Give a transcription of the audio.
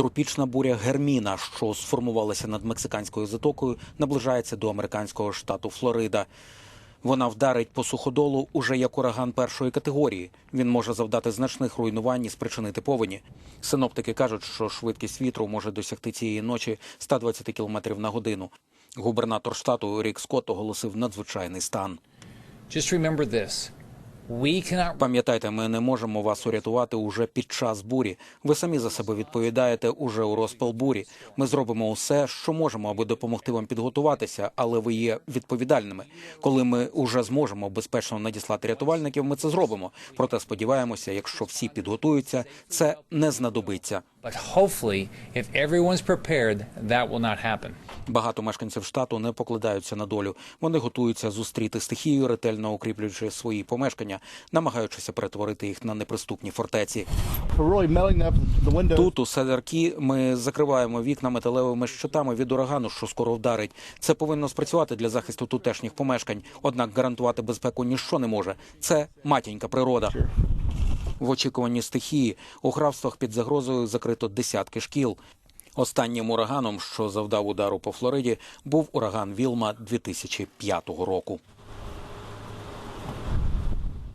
Тропічна буря Герміна, що сформувалася над мексиканською затокою, наближається до американського штату Флорида. Вона вдарить по суходолу уже як ураган першої категорії. Він може завдати значних руйнувань і спричинити повені. Синоптики кажуть, що швидкість вітру може досягти цієї ночі 120 км на годину. Губернатор штату Рік Скотт оголосив надзвичайний стан. Just remember this. Пам'ятайте, ми не можемо вас урятувати уже під час бурі. Ви самі за себе відповідаєте уже у розпал бурі. Ми зробимо усе, що можемо, аби допомогти вам підготуватися, але ви є відповідальними. Коли ми уже зможемо безпечно надіслати рятувальників, ми це зробимо. Проте сподіваємося, якщо всі підготуються, це не знадобиться. But hopefully if everyone's prepared, that will not happen. Багато мешканців штату не покладаються на долю. Вони готуються зустріти стихію, ретельно укріплюючи свої помешкання, намагаючися перетворити їх на неприступні фортеці. Тут у Седеркі ми закриваємо вікна металевими щитами від урагану, що скоро вдарить. Це повинно спрацювати для захисту тутешніх помешкань. Однак гарантувати безпеку ніщо не може. Це матінька природа. В очікуванні стихії у графствах під загрозою закрито десятки шкіл. Останнім ураганом, що завдав удару по Флориді, був ураган Вілма 2005 року.